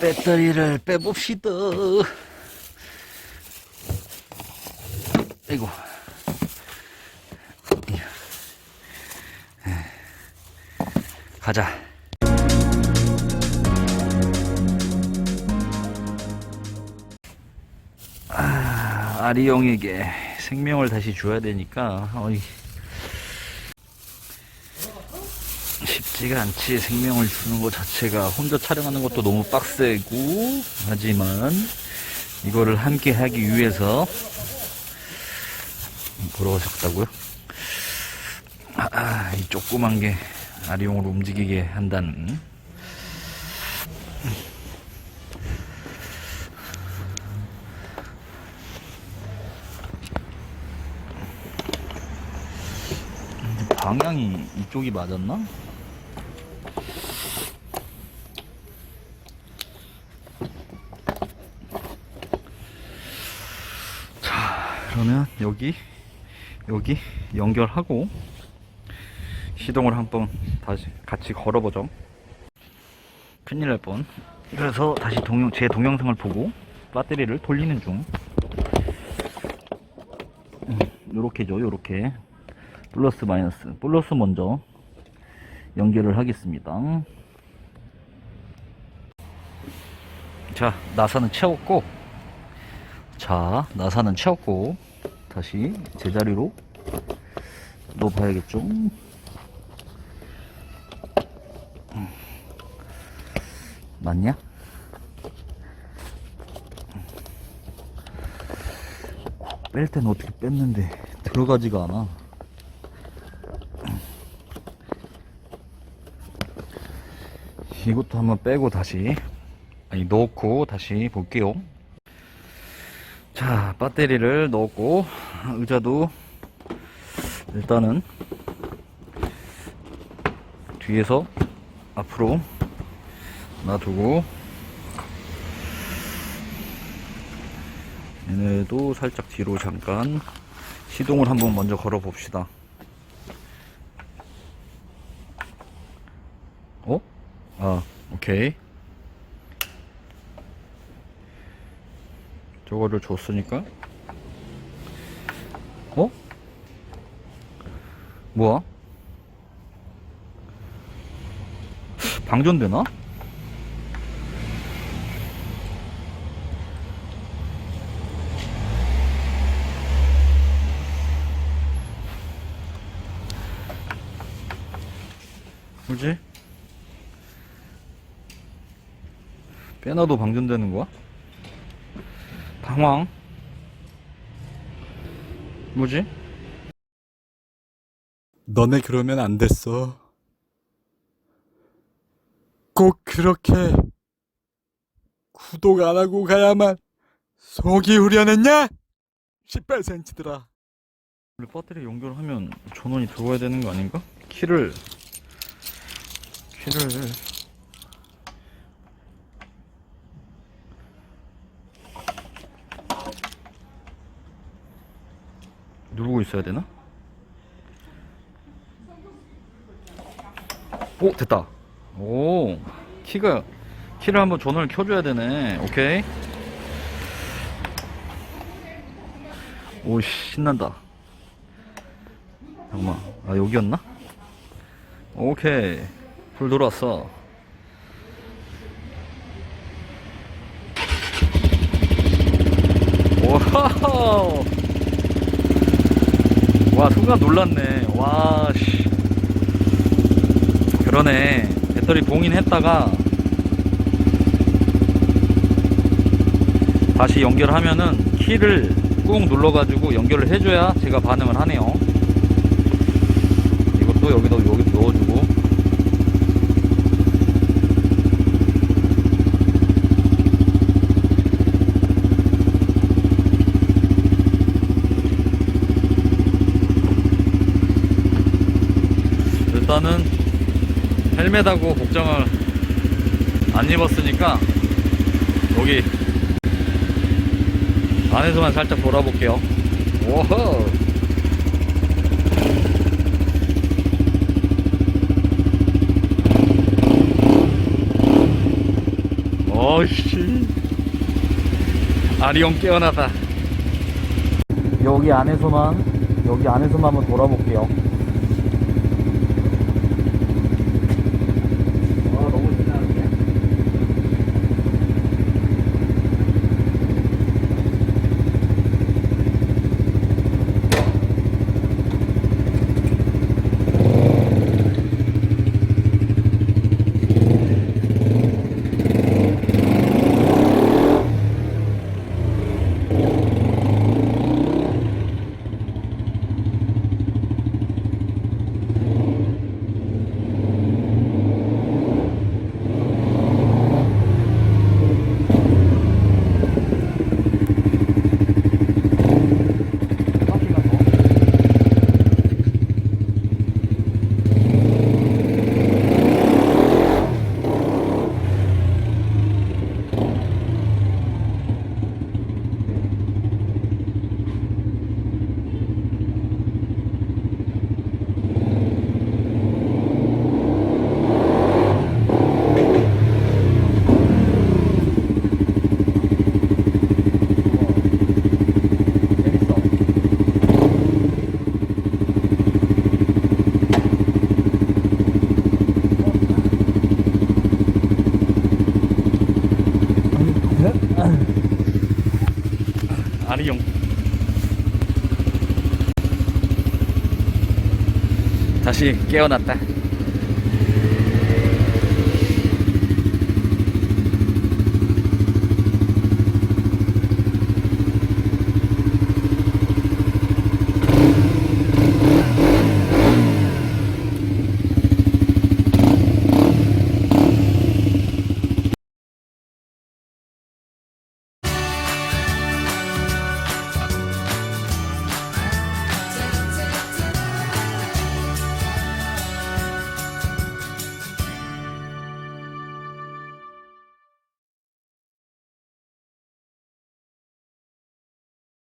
배터리를 빼봅시다. 아이고. 가자. 아, 아리용에게 생명을 다시 줘야 되니까, 어이. 쉽지가 않지 생명을 주는 것 자체가 혼자 촬영하는 것도 너무 빡세고 하지만 이거를 함께 하기 위해서 보러 오셨다고요? 아, 아, 이 조그만 게 아리용을 움직이게 한다는 방향이 이쪽이 맞았나? 자, 그러면 여기, 여기 연결하고 시동을 한번 다시 같이 걸어보죠. 큰일 날 뻔. 그래서 다시 동영, 제 동영상을 보고 배터리를 돌리는 중. 음, 요렇게죠, 요렇게. 플러스 마이너스. 플러스 먼저 연결을 하겠습니다. 자, 나사는 채웠고, 자, 나사는 채웠고, 다시 제자리로 놓아봐야겠죠? 음. 맞냐? 뺄 때는 어떻게 뺐는데 들어가지가 않아. 이것도 한번 빼고 다시 아니 넣고 다시 볼게요 자 배터리를 넣었고 의자도 일단은 뒤에서 앞으로 놔두고 얘네도 살짝 뒤로 잠깐 시동을 한번 먼저 걸어 봅시다 어? 아, 오케이. 저거를 줬으니까. 어? 뭐야? 방전되나? 뭐지? 빼놔도 방전되는 거야? 방황? 뭐지? 너네 그러면 안 됐어. 꼭 그렇게 구독 안 하고 가야만 속이 후련했냐? 18cm들아. 원래 배터리 연결하면 전원이 들어와야 되는 거 아닌가? 키를 키를 누르고 있어야 되나? 오 됐다. 오 키가 키를 한번 전원을 켜줘야 되네. 오케이. 오 신난다. 잠깐만. 아 여기였나? 오케이. 불 들어왔어. 와우 와 순간 놀랐네. 와씨. 그러네. 배터리 봉인했다가 다시 연결하면은 키를 꾹 눌러가지고 연결을 해줘야 제가 반응을 하네요. 이것도 여기다 여기 넣어주고 일단은 헬멧하고 복장을 안 입었으니까 여기 안에서만 살짝 돌아볼게요 오호 오 어이씨. 아리용 깨어나다. 여기 안에서만, 여기 안에서만 한번 돌아볼게요. 아, 너무 신나는데? 재밌어. 아리용. 다시 깨어났다.